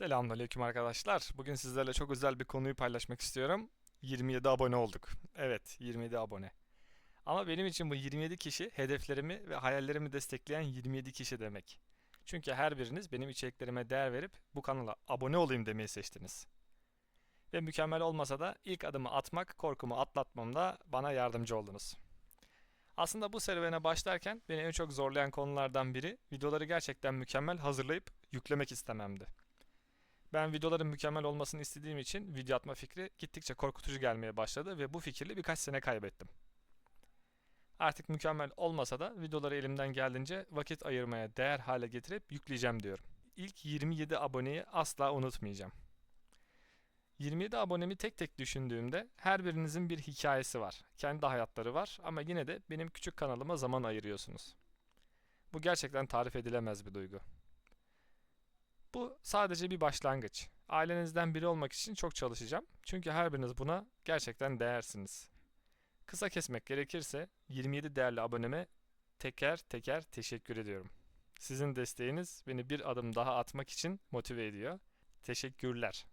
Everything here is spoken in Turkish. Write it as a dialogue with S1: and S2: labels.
S1: Selamünaleyküm arkadaşlar. Bugün sizlerle çok özel bir konuyu paylaşmak istiyorum. 27 abone olduk. Evet, 27 abone. Ama benim için bu 27 kişi hedeflerimi ve hayallerimi destekleyen 27 kişi demek. Çünkü her biriniz benim içeriklerime değer verip bu kanala abone olayım demeyi seçtiniz. Ve mükemmel olmasa da ilk adımı atmak, korkumu atlatmamda bana yardımcı oldunuz. Aslında bu serüvene başlarken beni en çok zorlayan konulardan biri videoları gerçekten mükemmel hazırlayıp yüklemek istememdi. Ben videoların mükemmel olmasını istediğim için video atma fikri gittikçe korkutucu gelmeye başladı ve bu fikirle birkaç sene kaybettim. Artık mükemmel olmasa da videoları elimden geldiğince vakit ayırmaya değer hale getirip yükleyeceğim diyorum. İlk 27 aboneyi asla unutmayacağım. 27 abonemi tek tek düşündüğümde her birinizin bir hikayesi var. Kendi hayatları var ama yine de benim küçük kanalıma zaman ayırıyorsunuz. Bu gerçekten tarif edilemez bir duygu. Bu sadece bir başlangıç. Ailenizden biri olmak için çok çalışacağım. Çünkü her biriniz buna gerçekten değersiniz. Kısa kesmek gerekirse 27 değerli aboneme teker teker teşekkür ediyorum. Sizin desteğiniz beni bir adım daha atmak için motive ediyor. Teşekkürler.